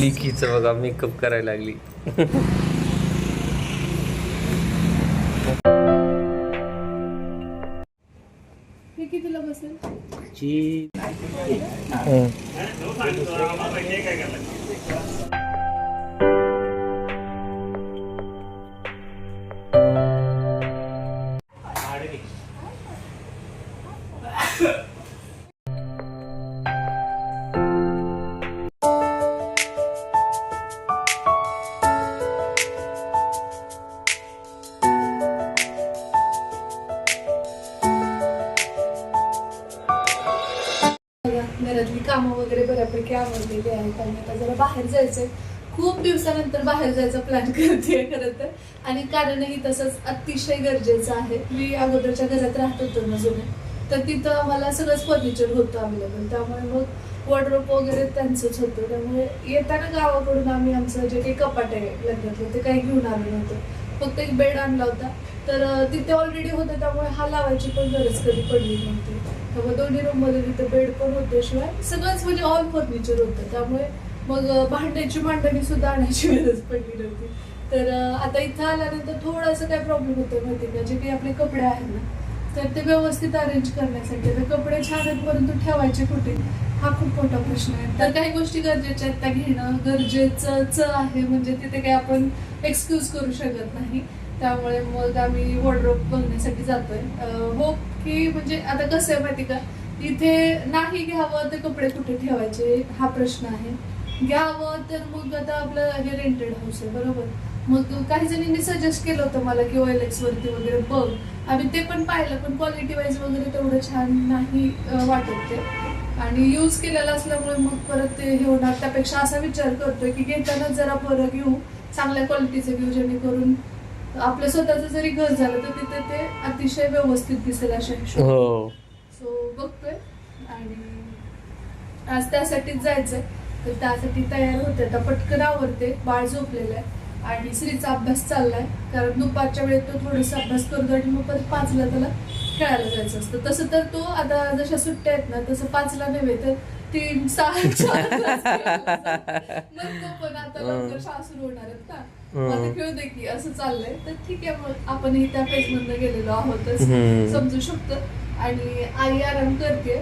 लिकीचं बघा मेकअप करायला लागली. हे बसेल? वगैरे बऱ्यापैकी आवडलेली आहे. कारण आता जरा बाहेर जायचंय. खूप दिवसानंतर बाहेर जायचा प्लॅन करते खरं तर. आणि कारणही तसंच अतिशय गरजेचं आहे. मी अगोदरच्या घरात राहत होतो ना जुने. तर तिथं आम्हाला सगळंच फर्निचर होतं अवेलेबल त्यामुळे मग वॉर्डरोप वगैरे त्यांचंच होतं. त्यामुळे येताना गावाकडून आम्ही आमचं जे काही कपाट आहे लग्नातलं ते काही घेऊन आलो नव्हतं. फक्त एक बेड आणला होता. तर तिथे ऑलरेडी होतं. त्यामुळे हा लावायची पण गरज कधी पडली नव्हती. त्यामुळे दोन्ही रूममध्ये तिथे बेड पण होते शिवाय सगळंच म्हणजे ऑल फर्निचर होतं. त्यामुळे मग भांड्याची मांडणी सुद्धा आणायची गरज पडली नव्हती. तर आता इथं आल्यानंतर थोडासा काय प्रॉब्लेम होतो माहिती का? जे काही आपले कपडे आहेत ना तर ते व्यवस्थित अरेंज करण्यासाठी. तर कपडे छान आहेत परंतु ठेवायचे कुठे? हा खूप मोठा प्रश्न आहे. तर काही गोष्टी गरजेच्या आहेत. त्या घेणं गरजेचं आहे म्हणजे तिथे काही आपण एक्सक्यूज करू शकत नाही. त्यामुळे मग आम्ही वॉर्डरोब बघण्यासाठी जातोय. होप हो की म्हणजे आता कसं आहे माहिती का? इथे नाही घ्यावं तर कपडे कुठे ठेवायचे? हा प्रश्न आहे. घ्यावं तर मग आता आपलं हे रेंटेड हाऊस आहे बरोबर? मग काही जणींनी सजेस्ट केलं होतं मला की एक्स वरती वगैरे बघ. आम्ही ते पण पाहिलं पण क्वालिटी वाईज वगैरे तेवढं छान नाही वाटत ते. आणि यूज केलेलं असल्यामुळे मग परत ते हे होणार. त्यापेक्षा असा विचार करतोय की घेताना जरा बरं घेऊ चांगल्या क्वालिटीचं घेऊ जेणेकरून आपलं स्वतःचं जरी घर झालं तर तिथे ते अतिशय व्यवस्थित दिसेल अशा हिशोबाने. हो. सो बघतोय. आणि आज त्यासाठीच जायचंय. तर त्यासाठी तयार होते. आता पटकन आवरते. बाळ झोपलेलं आहे. आणि श्रीचा अभ्यास चाललाय. कारण दुपारच्या वेळेत तो थोडासा अभ्यास करतो आणि मग परत पाचला त्याला खेळायला जायचं असतं. तसं तर तो आता जशा सुट्ट्या आहेत ना तसं पाचला नव्हे तर तीन सहा चार वाजता खेळायला जातो. मग तो पण आता लवकर शाळा सुरू होणार आहेत ना दे की असं चाललंय. तर ठीक आहे मग आपणही त्या फेज मधनं गेलेलो आहोतच हम्म. समजू शकतो. आणि आई आराम करते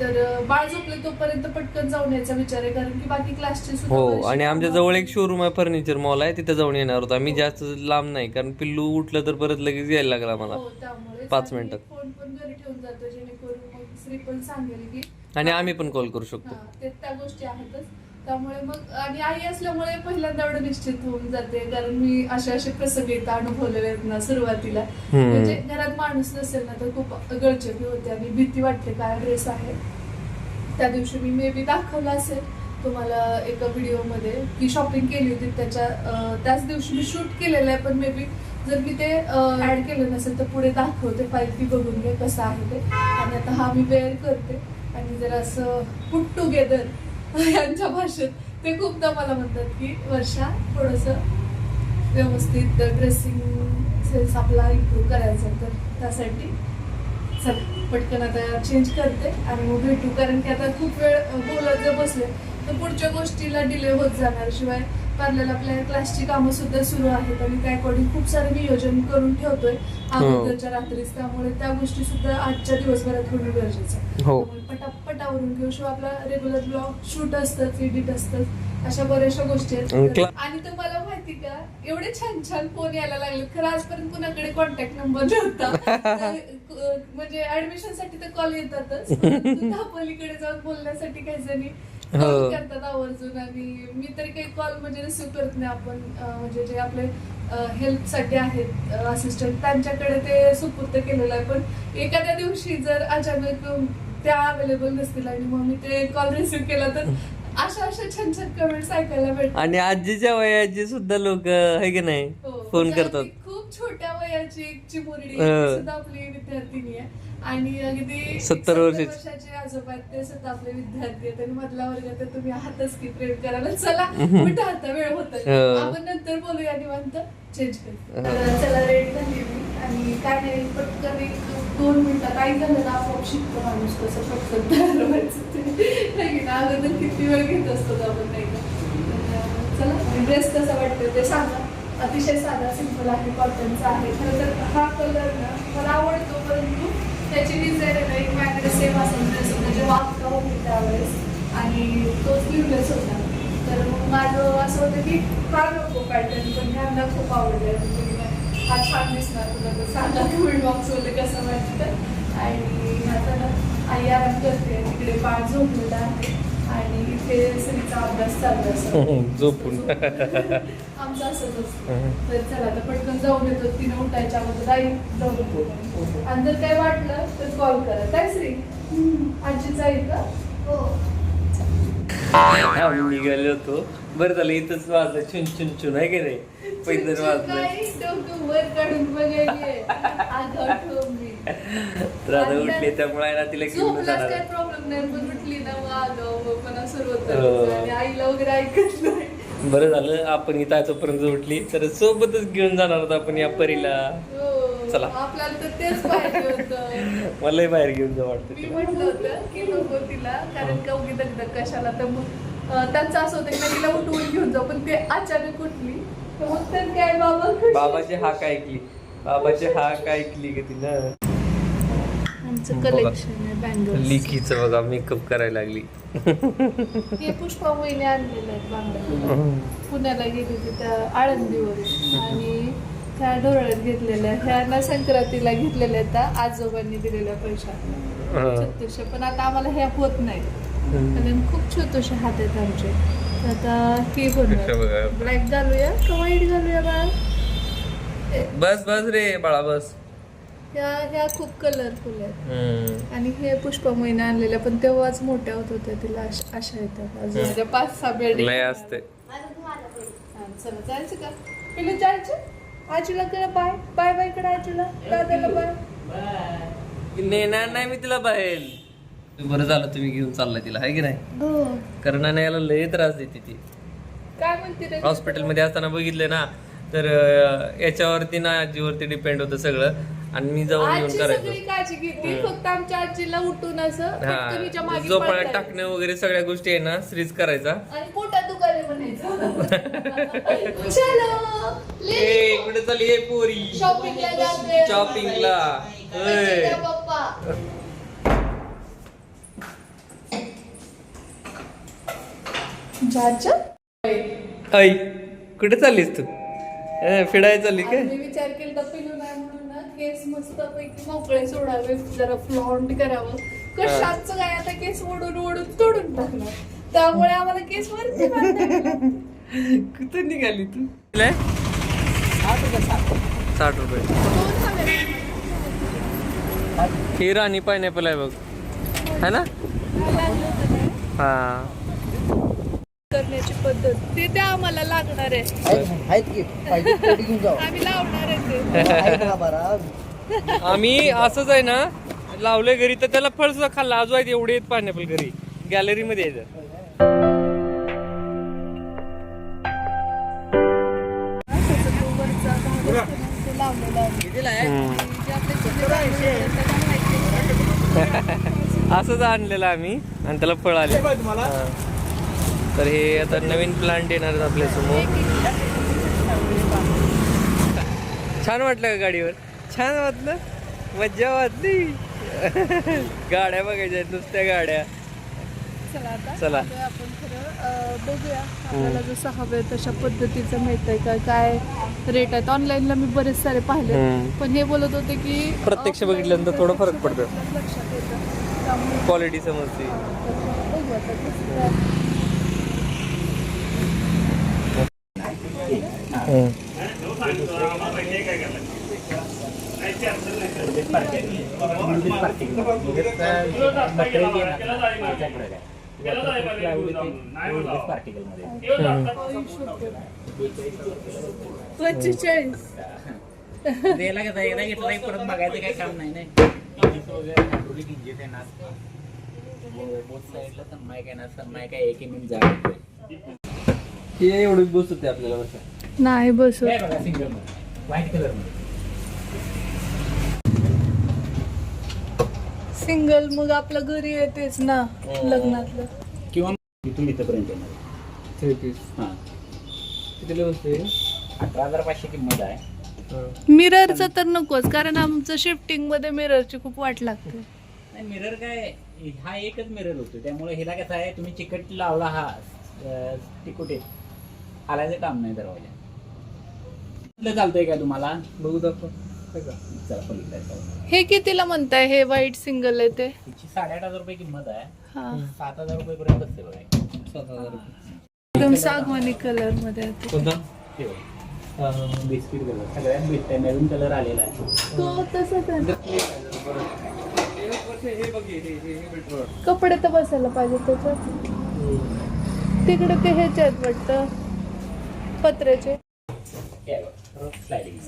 तर बाळ झोपले तोपर्यंत पटकन जाऊन यायचा विचार आहे कारण की बाकी क्लासचे सुद्धा हो आणि आमच्या जवळ एक शोरूम आहे फर्निचर मॉल आहे तिथे जाऊन येणार होता मी जास्त लांब नाही कारण पिल्लू उठलं तर परत लगेच यायला लागला मला. हो. पाच आणि मिनिटात. फोन पण घरी ठेवून जातो जेणेकरून मग श्री पण सांगेल की आणि आम्ही पण कॉल करू शकतो. हा, ते त्या गोष्टी आहेतच. त्यामुळे मग आणि आई असल्यामुळे पहिल्यांदा एवढं निश्चित होऊन जाते. कारण मी असे असे प्रसंग इथं अनुभवलेले आहेत ना सुरुवातीला. म्हणजे घरात माणूस नसेल ना तर खूप गळचेपी होते आणि भीती वाटते काय ड्रेस आहे. त्या दिवशी मी मे बी दाखवलं असेल तुम्हाला एका व्हिडिओमध्ये की शॉपिंग केली होती त्याच्या त्याच दिवशी मी शूट केलेलं आहे. पण मे बी जर मी ते ऍड केलं नसेल तर पुढे दाखवते. पाहिजे बघून घे कसं आहे ते. आणि आता हा मी वेअर करते. आणि जर असं पुट टुगेदर यांच्या भाषेत. ते खूपदा मला म्हणतात की वर्षा थोडंसं व्यवस्थित ड्रेसिंग सेन्स आपला इम्प्रूव्ह करायचा तर त्यासाठी चल पटकन आता चेंज करते आणि मग भेटू. कारण की आता खूप वेळ बोलत जर बसले तर पुढच्या गोष्टीला डिले होत जाणार. शिवाय पार्लर आपल्या क्लासची कामं सुद्धा सुरू आहेत आणि त्या अकॉर्डिंग खूप सारं नियोजन करून ठेवतोय अगोदरच्या रात्रीच. त्यामुळे त्या गोष्टी सुद्धा आजच्या दिवसभरात होणं गरजेचं आहे. हो. पटापट आवरून घेऊ. शिवाय आपला रेग्युलर ब्लॉग शूट असतं एडिट असतं अशा बऱ्याचशा गोष्टी आहेत. आणि तुम्हाला माहिती का एवढे छान छान फोन यायला लागले खरं आजपर्यंत कुणाकडे कॉन्टॅक्ट नंबर नव्हता. म्हणजे ऍडमिशनसाठी तर कॉल येतातच. परंतु दापोलीकडे जाऊन बोलण्यासाठी काही जणी हो. करतात आवर्जून आणि मी तरी काही कॉल म्हणजे रिसिव्ह करत नाही आपण अ, म्हणजे जे आपले हेल्पसाठी आहेत असिस्टंट त्यांच्याकडे ते सुपूर्द केलेलं आहे. पण एखाद्या दिवशी जर अचानक त्या अवेलेबल नसतील आणि मग मी ते कॉल रिसिव्ह केला तर अशा अशा छान छान कमेंट्स ऐकायला भेटतात. आणि आजीच्या वयाची सुद्धा लोक आहे की नाही? हो, फोन म्हणजे करतात. अगदी खूप छोट्या वयाची एक चिमुरडी हो. सुद्धा आपली विद्यार्थिनी आहे. आणि अगदी 70 वर्षाची. वर्षाचे आजोबा आहेत ते सुद्धा आपले विद्यार्थी आहेत आणि मधल्या वर्गात तर तुम्ही आहातच की प्रेम करायला. चला कुठं आता वेळ होत हो. आपण नंतर बोलूया निवांत. चेंज करतो हो. तर चला रेडी झाली मी. आणि काय नाही पटकन एक दोन मिनिटात काही झालं ना आपोआप शिकतो माणूस कसं पटकन. तयार व्हायचं ते. नाही ना अगोदर किती वेळ घेत असतो आपण नाही का? ड्रेस कसा वाटतो ते सांगा. अतिशय साधा सिंपल आहे कॉटनचा आहे. खरं तर हा कलर ना मला आवडतो परंतु त्याची डिझाईन ना एक माझ्याकडे सेम असेल ड्रेस होता जेव्हा अक्का होती त्यावेळेस. आणि तोच लिवलेस होता. तर मग माझं असं होतं की फार नको पॅटर्न पण ह्यांना खूप आवडलं. म्हणजे हा छान दिसणार तुला तर. सांगा कमेंट बॉक्समध्ये कसं वाटतं. आणि आता ना आई आराम करते. तिकडे पाठ झोपलेला आहे. श्रीचा अभ्यास चालू असतो झोपून. आमचं असतं. तर चला आता पटकन जाऊन येतो. तिने उठायच्या अगोदर आई जाऊन येतो. आणि जर काय वाटलं तर कॉल करा. काय श्री? आजीच आहे का? हो. आम्ही निघालो होतो. बरं झालं इथंच वाजलं. छुन छुन छुन आहे की नाही? पैदल वाजलं. काढून. तर आता उठले त्यामुळे आहे ना तिला घेऊन जाणार काय प्रॉब्लेम नाही पण उठली ना मग आगाऊ पण सुरू हो. होतं आणि आईला वगैरे ऐकत नाही बरं झालं आपण इथं आहे तोपर्यंत उठली तर सोबतच घेऊन जाणार होतो आपण या परीला हो. चला. आपल्याला तर तेच पाहिजे होतं मलाही बाहेर घेऊन जा वाटतं मी. म्हटलं होतं की नको तिला कारण का उगी दगदग कशाला तर मग त्यांचं असं होतं की तिला उठवून घेऊन जाऊ पण ते अचानक उठली मग तर काय बाबा. बाबाची हाक ऐकली बाबाची हाक ऐकली का तिनं बघा. कलेक्शन आहे बँगल्स लिखीचं बघा मेकअप करायला लागली. हे पुष्पा महिने आणलेले आहेत बांगड्या पुण्याला गेली त्या आळंदीवरून. आणि त्या डोळ्यात घेतलेल्या ह्या ना संक्रांतीला घेतलेल्या त्या आजोबांनी दिलेल्या पैशात हा. छोटेसे पण आता आम्हाला ह्या होत नाही कारण खूप छोटेसे हात आहेत आमचे. आता हे बघा? ब्लॅक घालूया का व्हाईट घालूया बाळा? बस बस रे बाळा बस. ह्या ह्या खूप कलरफुल आहेत. आणि हे पुष्पा महिने आणलेल्या पण तेव्हाच मोठ्या होत होत्या तिला अश- अशा येतात अजून माझ्या पाच सहा बिल्डिंग लय असते. चला जायचं का? पिलं जायचं आजीला करा बाय. बाय बाय करा आजीला. दादाला बाय. नेणार नाही मी तिला बाहेर. बरं झालं तुम्ही घेऊन चाललाय तिला आहे की नाही? हो. कारण याला लय त्रास देते ती. काय म्हणते रे? हॉस्पिटलमध्ये असताना बघितलं ना तर अं, याच्यावरती ना आजीवरती डिपेंड होतं सगळं. आणि मी जाऊन येऊन करायचो. काळजी फक्त आमच्या आजीला उठून असं हिच्या हा. मागे. टाकणं वगैरे सगळ्या गोष्टी आहे ना श्रीज करायचा. आणि पोटात दुखायला म्हणायचं? चलो. ए कुठे चालली हे पोरी. शॉपिंगला जाते शॉपिंगला पैसे द्या पप्पा. जायचं ऐ कुठे चाललीस तू? फिरायला चालली काय? मी विचार केला तर पिलू केस मस्त पैकी मोकळे सोडावे जरा फ्लॉन्ट करावं. कशाचं काय आता केस ओढून ओढून तोडून टाकणार? त्यामुळे आम्हाला केस वरती बांधायला लागले. कुठे निघाली तू? साठ रुपये. ही राणी पायनॅपल आहे बघ. है ना? हा. करण्याची पद्धत. ते त्या आम्हाला लागणार आहे. आहेत आहेत की? पाहिजे तेवढी घेऊन जाऊ आम्ही लावणार आहे ते. आहेत ना बरा आम्ही असंच आहे ना लावलंय घरी तर त्याला फळ सुद्धा खाल्ला. अजून आहेत एवढे आहेत पायनॅपल घरी. गॅलरी मध्ये यायचं त्याचा तो वरचा भाग असतो ना, तो लावलेला आहे. हम्म. जे आपले जुने भांडे आहेत, त्यांना माहिती आहे. असंच आणलेलं आम्ही आणि त्याला फळ आले. हा. तर हे आता नवीन प्लांट येणार आहेत आपल्यासमोर. छान वाटलं का गाडीवर? छान वाटलं. मज्जा वाटली. गाड्या बघायच्या आहेत नुसत्या गाड्या. चला आता. चला. आता आपण खरं अं, बघूया. आपल्याला जसं हवंय तशा पद्धतीचं मिळतंय का? काय रेट आहेत? ऑनलाईनला मी बरेच सारे पाहिले. पण हे बोलत होते की प्रत्यक्ष बघितल्यानंतर थोडं फरक पडतं. क्वालिटी समजते बघू आता कसं काय. पंचेचाळीस द्यायला कसं एकदा घेतला की परत बघायचं काही काम नाही नाही हायड्रोलिक इंजिन आहे ना बोथ साईडला सनमायक आहे ना सनमायक आहे एक एम जागा हे एवढी बस होते आपल्याला बसा नाही बस हे बघा सिंगलमध्ये. व्हाईट कलरमध्ये. सिंगल मग आपलं घरी येतेच ना लग्नातलं. किंवा इथून इथपर्यंत येणार? थ्री पीस हां कितीला बसते अठरा हजार पाचशे किंमत आहे. मिररचं तर नकोच कारण आमचं शिफ्टिंगमध्ये मिररची खूप वाट लागते. नाही मिरर काय हा एकच मिरर होतो. त्यामुळे हिला कसं आहे तुम्ही चिकट लावला हा अं, तिकुटे. हालायचं काम नाही दरवाजा. कुठलं चालतंय का तुम्हाला? बघू दाखव. चला पलीकडे जाऊ. हे कितीला म्हणताय? हे वाईट सिंगल आहे ते. हिची साडेआठ हजार रुपये किंमत आहे. हा. सात हजार रुपये पर्यंत बसते बघा. सात हजार रुपये. एकदम सागवानी कलरमध्ये आहे ते. कोणता? ते बघा. बिस्किट कलर सगळ्यात बेस्ट आहे. नवीन कलर आलेला आहे. तो तसंच आहे हे बघ हे हे हे बेटर कपडे तर बसायला पाहिजे त्याच्यात तिकडे ते ह्याचे आहेत वाटतं. पत्र्याचे. हे बघा. स्लायडिंग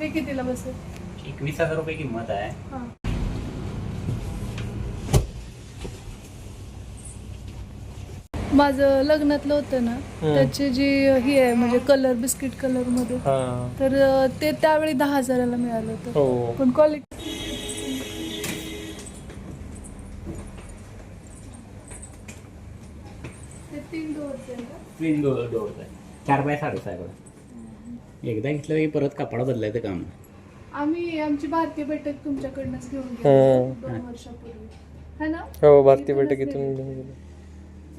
हे कितीला बसेल? एकवीस हजार रुपये किंमत आहे. हा. माझं लग्नातलं होतं ना त्याची जी ही आहे म्हणजे कलर बिस्किट कलरमध्ये हा. तर ते त्यावेळी दहा हजाराला मिळालं होतं. हो. पण क्वालिटी ट्विन डोअर डोअरचा आहे चार बाय साडेसहा बघा एकदा घेतलं की परत कपडा बदलायचं काम. आम्ही आमची भारतीय बैठक तुमच्याकडनंच घेऊन हम्म. गेलो दोन वर्षापूर्वी. है ना? हो भारतीय बैठकीतून गेली.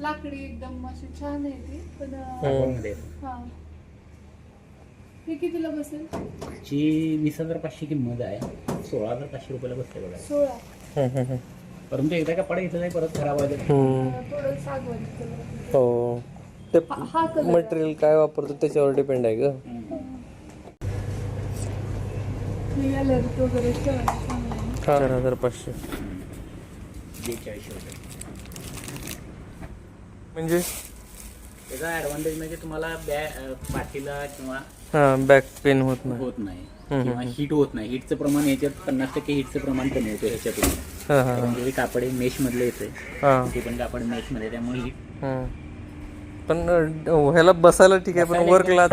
लाकडी एकदम अशी छान आहे ती पण अं. हा. हे कितीला बसेल? ची वीस हजार पाचशे किंमत आहे. सोळा हजार पाचशे रुपयाला बसते बघा. सोळा. परंतु एकदा कपडा घेतला नाही परत खराब व्हायचं. थोडं सागवानी हो. ते हा- मटेरियल काय वापरतो त्याच्यावर डिपेंड आहे का अलर्ट वगैरे ठेवायला चांगलं आहे. चार हजार पाचशे. रुपये म्हणजे? त्याचा ऍडव्हान्टेज म्हणजे तुम्हाला बॅ अं, पाठीला किंवा हा बॅक पेन होत नाही. होत नाही. किंवा हीट होत नाही. हीटचं प्रमाण याच्यात पन्नास टक्के हीटचं प्रमाण कमी होतं ह्याच्यातून. हा हा कारण जे कापड मेश मधलं येते हा. ते पण कापड मेशमध्ये त्यामुळे हीट हा. पण ह्याला बसायला ठीक आहे पण वर्कला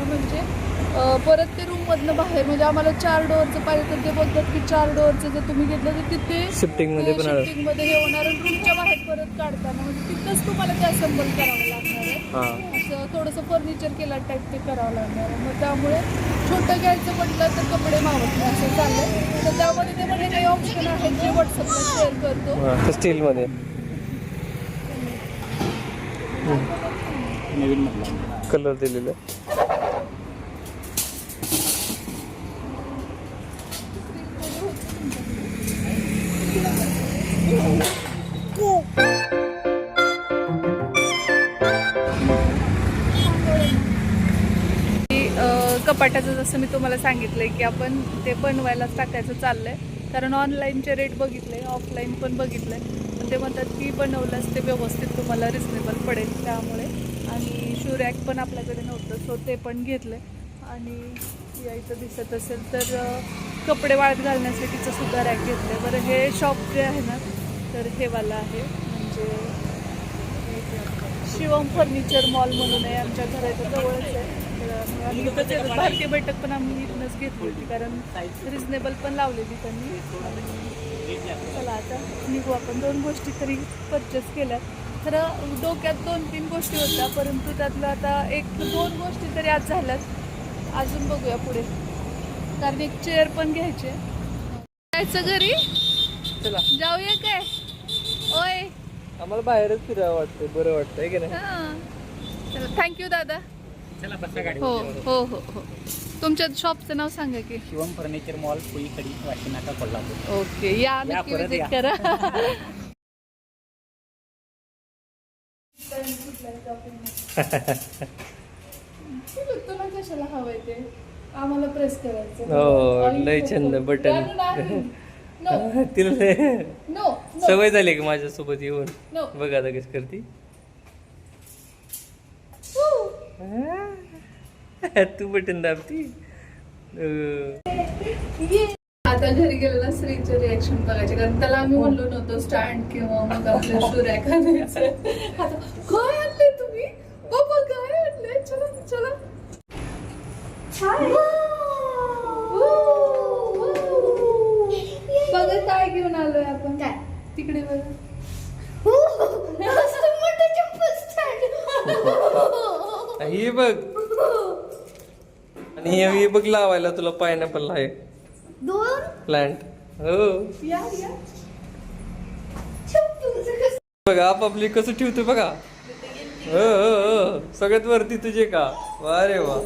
दुसरं म्हणजे परत ते रूममधनं बाहेर म्हणजे आम्हाला चार डोअरचं पाहिजे तर ते बोलतात की चार डोअरचं जर तुम्ही घेतलं तर तिथे शिफ्टिंगमध्ये हे होणार. आणि रूमच्या बाहेर परत काढताना म्हणजे तिथंच तुम्हाला ते असेंबल करावं लागणार आहे. हा. असं थोडंसं फर्निचर केला टाईप ते करावं लागणार आहे. मग त्यामुळे छोटं घ्यायचं म्हटलं तर कपडे मावत नाही असं चाललंय तर त्यामध्ये ते म्हणजे काही ऑप्शन आहेत जे व्हॉट्सअपला शेअर करतो. हा स्टील मध्ये. नवीन कलर दिलेला. कपाटाचं जसं मी तुम्हाला सांगितलंय की आपण ते बनवायलाच टाकायचं चाललंय. कारण ऑनलाईनचे रेट बघितले ऑफलाईन पण बघितलंय. पण ते म्हणतात की बनवलंच ते व्यवस्थित तुम्हाला रिजनेबल पडेल त्यामुळे. आणि शू रॅक पण आपल्याकडे नव्हतं सो ते पण घेतलं आणि या इथं दिसत असेल तर कपडे वाळत घालण्यासाठीचं सुद्धा रॅक घेतलंय. बरं हे शॉप जे आहे ना तर हेवाला आहे. म्हणजे शिवम फर्निचर मॉल म्हणून आहे आमच्या घराच्या जवळच आहे. येतो. भारतीय बैठक पण आम्ही इथूनच घेतली होती कारण रिजनेबल पण लावलेली त्यांनी. आणि चला आता निघू आपण. दोन गोष्टी तरी परचेस केल्या खरं डोक्यात दोन तीन गोष्टी होत्या परंतु त्यातलं आता एक दोन गोष्टी तरी आज झाल्यात. अजून बघूया पुढे. कारण एक चेअर पण घ्यायचे. जायचं घरी? चला. जाऊया काय? ओय. आम्हाला बाहेरच फिरावं वाटतंय बरं वाटतंय की नाही? हां. चला थँक्यू दादा. हो हो हो हो. तुमच्या शॉपचं नाव सांगा की. Shivam furniture mall Puikhadi Vashi Naka Kolhapur. Okay या नक्की परत विजिट. करा. तुला कशाला हवंय ते आम्हाला प्रेस करायचं हो, लय छंद. No, तिला सवय झाली का माझ्यासोबत येऊन. बघ कशी करती. तू बटन दाबती. आता घरी गेलो ना श्रीचे रिएक्शन बघायचे कारण त्याला आम्ही म्हणलो नव्हतो स्टँड किंवा मग आपल्या आता काय आणले तुम्ही? बाबा काय आणले चला चला. बघा काय घेऊन आलोय आपण. काय? तिकडे बघा. हे बघ. आणि हे हे बघ लावायला तुला पायनॅपल आहे. दोन? प्लांट हो. बघा आपापली कसं ठेवतो बघा. हो हो हो. सगळ्यात वरती तुझे का? वा रे वा.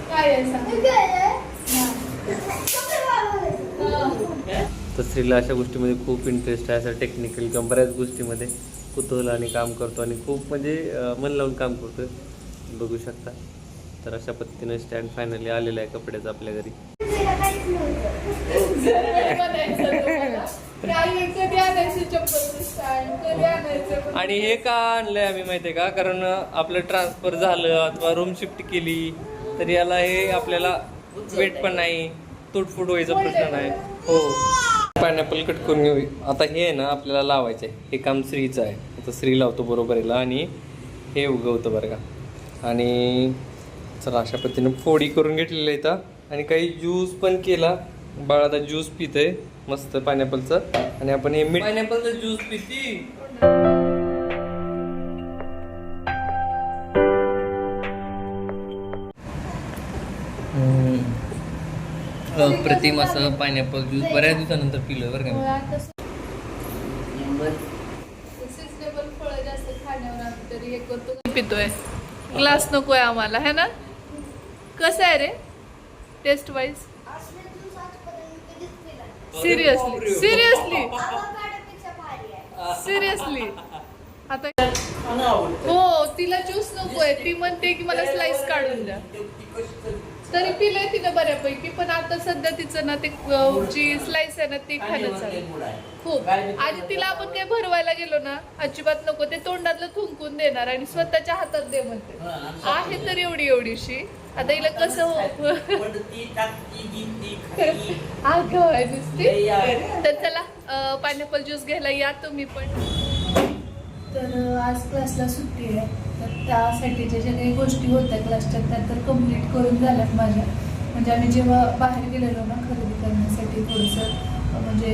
काय आहे सांग हा. तर स्त्रीला अशा गोष्टीमध्ये खूप इंटरेस्ट आहे असं टेक्निकल किंवा बऱ्याच गोष्टीमध्ये कुतूहलाने काम करतो आणि खूप म्हणजे मन लावून काम करतो बघू शकता. तर अशा पद्धतीनं स्टँड फायनली आलेला आहे कपड्याचा आपल्या घरी. आणि हे का आणलंय आम्ही माहिती आहे का? कारण आपलं ट्रान्सफर झालं अथवा रूम शिफ्ट केली तर याला हे आपल्याला वेट पण नाही. तुटफुट व्हायचा प्रश्न नाही. हो. पायनॅपल कट करून घेऊ. आता हे आहे ना आपल्याला लावायचं आहे हे काम स्त्रीचं आहे. आता स्त्री लावतो बरोबर याला आणि हे उगवतं बरं का. आणि चला अशा पद्धतीने फोडी करून घेतलेलं आहे इथं. आणि काही ज्यूस पण केला. बाळ आता ज्यूस पितंय. मस्त पायनॅपलचं आणि आपण हे पायनॅपलचं ज्यूस पिती. प्रतिम असं पायनॅपल ज्यूस बऱ्याच दिवसानंतर पिलोय बरं का पितोय. ग्लास नकोय आम्हाला है ना? कसं आहे रे? Test wise seriously seriously seriously आता हो तिला ज्यूस नकोय. ती म्हणते की मला स्लाइस काढून द्या. तरी पिलंय तिनं बऱ्यापैकी पण आता सध्या तिचं ना ते अं, जी स्लाइस आहे ना ती खाणं चालू खूप. आधी तिला आपण काय भरवायला गेलो ना अजिबात नको ते तोंडातलं थुंकून देणार आणि स्वतःच्या हातात दे म्हणते. आहे तर एवढी एवढीशी. आता हिला कसं हो अगं आहे नुसती. तर चला पायनॅपल ज्यूस घ्यायला या तुम्ही पण. तर आज क्लासला सुट्टी आहे. तर त्यासाठीच्या ज्या काही गोष्टी होत्या क्लासच्या त्या तर कंप्लीट करून झाल्यात माझ्या. म्हणजे आम्ही जेव्हा बाहेर गेलेलो ना खरेदी करण्यासाठी थोडंसं म्हणजे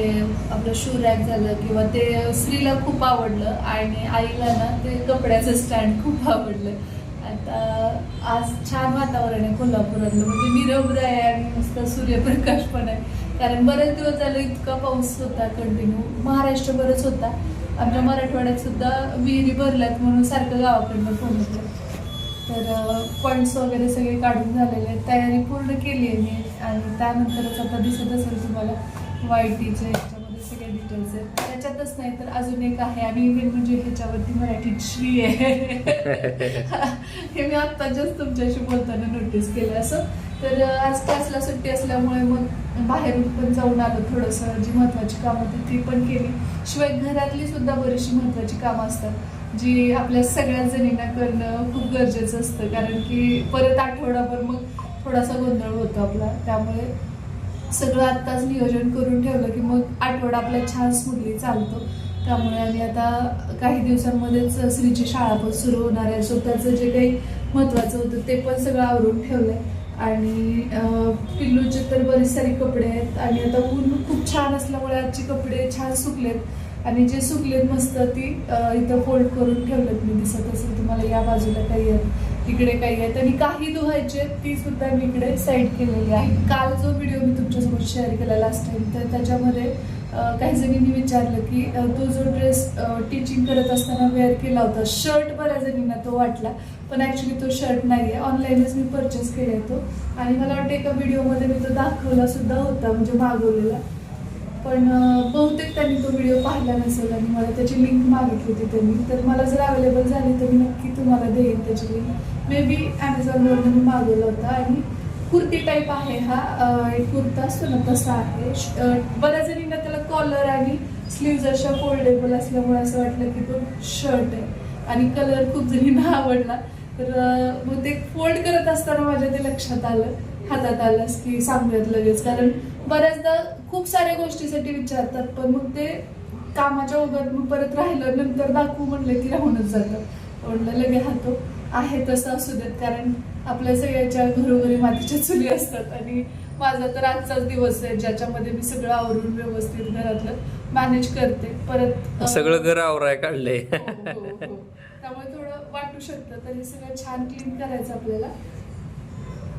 आपलं शू रॅक झालं किंवा ते स्त्रीला खूप आवडलं आणि आईला ना ते कपड्याचं स्टँड खूप आवडलं. आता आज छान वातावरण आहे कोल्हापुरातलं. म्हणजे निरभ्र आहे आणि मस्त सूर्यप्रकाश पण आहे. कारण बरेच दिवस झाले इतका पाऊस होता कंटिन्यू महाराष्ट्रभरच होता. आमच्या मराठवाड्यात सुद्धा विहिरी भरल्यात म्हणून सारखं गावाकडनं फोन होतं तर पॉईंट्स वगैरे सगळे काढून झालेले आहेत. तयारी पूर्ण केली आहे मी. आणि त्यानंतरच आता दिसत असेल तुम्हाला वाय टीचे ह्याच्यामध्ये सगळे डिटेल्स आहेत. त्याच्यातच नाही तर अजून एक आहे. आणि इव्हन म्हणजे ह्याच्यावरती मराठीत श्री आहे. हे मी आत्ता जस्ट तुमच्याशी बोलताना नोटीस केलं. असं तर आज क्लासला सुट्टी असल्यामुळे मग बाहेरून पण जाऊन आलो थोडंसं. जी महत्त्वाची कामं होती ती पण केली. शिवाय घरातली सुद्धा बरीचशी महत्त्वाची कामं असतात. जी आपल्या सगळ्या जणींना करणं खूप गरजेचं असतं. कारण की परत आठवडाभर मग थोडासा गोंधळ होतो आपला. त्यामुळे सगळं आत्ताच नियोजन करून ठेवलं की मग आठवडा आपला छान स्मूथली चालतो. त्यामुळे आम्ही आता काही दिवसांमध्येच श्रीची शाळा पण सुरू होणार आहे. सो त्याचं जे काही महत्त्वाचं होतं ते पण सगळं आवरून ठेवलं आहे आणि पिल्लूचे तर बरेच सारे कपडे आहेत आणि आता ऊन खूप छान असल्यामुळे आजचे कपडे छान सुकलेत. आणि जे सुकलेत मस्त ती इथं फोल्ड करून ठेवलेत मी दिसत असेल तुम्हाला या बाजूला काही आहेत तिकडे काही आहेत. आणि काही धुवायचे आहेत, ती सुद्धा मी इकडे साईड केलेली आहे. काल जो व्हिडिओ मी तुमच्यासोबत शेअर केला लास्ट टाइम तर त्याच्यामध्ये काही जणींनी विचारलं की तो जो ड्रेस टीचिंग करत असताना वेअर केला होता शर्ट बऱ्याच जणींना तो वाटला पण ॲक्च्युली तो शर्ट नाही आहे ऑनलाईनच मी परचेस केला तो. आणि मला वाटतं एका व्हिडिओमध्ये मी तो दाखवला सुद्धा होता म्हणजे मागवलेला. पण बहुतेक त्यांनी तो व्हिडिओ पाहिला नसेल आणि मला त्याची लिंक मागितली होती त्यांनी. तर मला जर अवेलेबल झाली तर मी नक्की तुम्हाला देईन त्याची लिंक मे बी ॲमेझॉनवरून मी मागवला होता आणि कुर्ती टाईप आहे हा एक कुर्ता असतो तसा आहे. बऱ्याच जणींना त्याला कॉलर आणि स्लीव्ज अशा फोल्डेबल असल्यामुळे असं वाटलं की तो शर्ट आहे. आणि कलर खूप जणींना आवडला. तर मग ते फोल्ड करत असताना माझ्या ते लक्षात आलं हातात आलंच की सांगूयात लगेच. कारण बऱ्याचदा खूप साऱ्या गोष्टीसाठी विचारतात पण मग ते कामाच्या ओघात मग परत राहिलं नंतर दाखवू म्हणलं की राहूनच जातं. म्हणलं लगे हातो आहे तसं असू देत. कारण आपल्या सगळ्याच्या घरोघरी मातीच्या चुली असतात आणि माझा तर आजचाच दिवस आहे ज्याच्यामध्ये मी सगळं आवरून व्यवस्थित घरातलं मॅनेज करते. परत सगळं घर आवराय काढलंय हो, हो, हो. त्यामुळे थोडं वाटू शकतं तर हे सगळं छान क्लीन करायचं आपल्याला.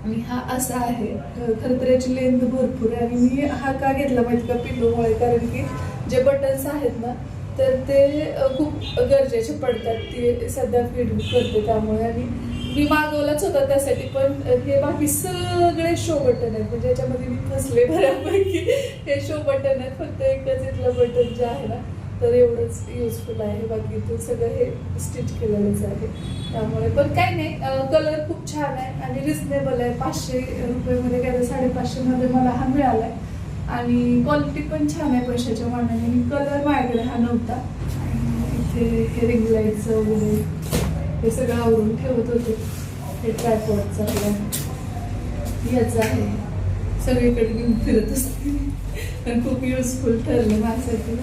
आणि हा असा आहे. खरं तर याची लेंथ भरपूर आहे आणि मी हा का घेतला माहिती का? पिल्लूमुळे कारण की जे बटन्स आहेत ना तर ते खूप गरजेचे पडतात. ते सध्या फीड करते त्यामुळे आणि मी मागवलाच होता त्यासाठी पण हे बाकी सगळे शो बटन आहेत. म्हणजे याच्यामध्ये मी फसले बऱ्यापैकी. हे शो बटन आहेत फक्त एकच इथलं बटन जे आहे ना तर एवढंच युजफुल आहे. बाकी ते सगळं हे स्टिच केलेलंच आहे. त्यामुळे पण काही नाही कलर खूप छान आहे आणि रिझनेबल आहे. पाचशे रुपयेमध्ये काय तर साडेपाचशेमध्ये मला हा मिळाला आहे आणि क्वालिटी पण छान आहे पैशाच्या मानाने. कलर माझ्याकडे हा नव्हता. आणि इथे हे रिंग लाईटचं वगैरे हे सगळं आवरून ठेवत होते. हे ट्रायपॉडचं आपल्या याचं आहे. सगळीकडे घेऊन फिरत असते. पण खूप युजफुल ठरलं माझ्यासाठी.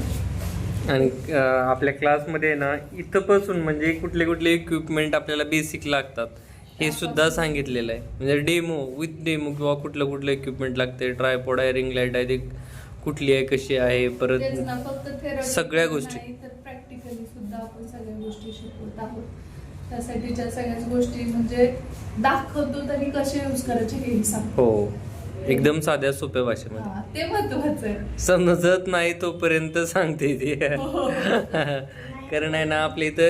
आणि आपल्या क्लासमध्ये ना इथंपासून म्हणजे कुठले कुठले इक्विपमेंट आपल्याला बेसिक लागतात हे सुद्धा सांगितलेलं आहे. म्हणजे डेमो विथ डेमो किंवा कुठलं कुठलं इक्विपमेंट लागते ट्रायपॉड आहे रिंग लाइट आहे ते कुठली आहे कशी आहे परत सगळ्या गोष्टी. प्रॅक्टिकली सुद्धा आपण सगळ्या गोष्टी शिकवत आहोत. त्यासाठीच्या सगळ्याच गोष्टी म्हणजे दाखवतो तरी कसे यूज करायचे सांगतो. हो. एकदम साध्या सोप्या भाषेमध्ये. हा, ते महत्वाचं आहे. समजत नाही तोपर्यंत सांगते ते. हो. कारण आहे ना आपल्या इथं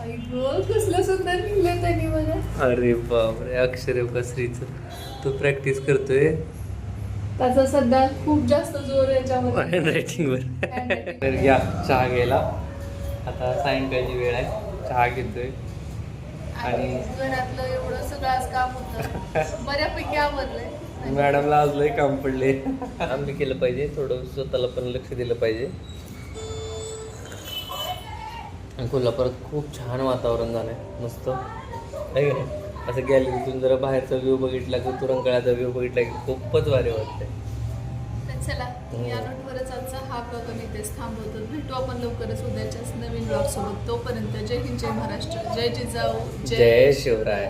आई गं, कसलं सुंदर लिहिलंय त्यांनी मला. अरे बापरे अक्षर कसरीच तो प्रॅक्टिस करतोय? त्याचा सध्या खूप जास्त जोर याच्यामध्ये. हँडरायटिंग वर. तर या चहा घ्यायला. आता सायंकाळची वेळ आहे. चहा घेतोय. आणि आणि- घरातलं एवढं सगळं आज काम होतं. बऱ्यापैकी मॅडमला आज लय काम पडले. आम्ही केलं पाहिजे. थोडं स्वतःला पण लक्ष दिलं पाहिजे. कोल्हापुरात खूप छान वातावरण झालंय. मस्त. आहे का? असं गॅलरीतून जरा बाहेरचा व्ह्यू बघितला की तुरंकळाचा व्ह्यू बघितला की खूपच भारी वाटतंय. चला या नोटवरच आजचा हा ब्लॉग आम्ही इथेच थांबवतो. भेटू आपण लवकरच उद्याच्याच नवीन ब्लॉग सोबत. तोपर्यंत जय हिंद जय महाराष्ट्र. जय जिजाऊ जय शिवराय.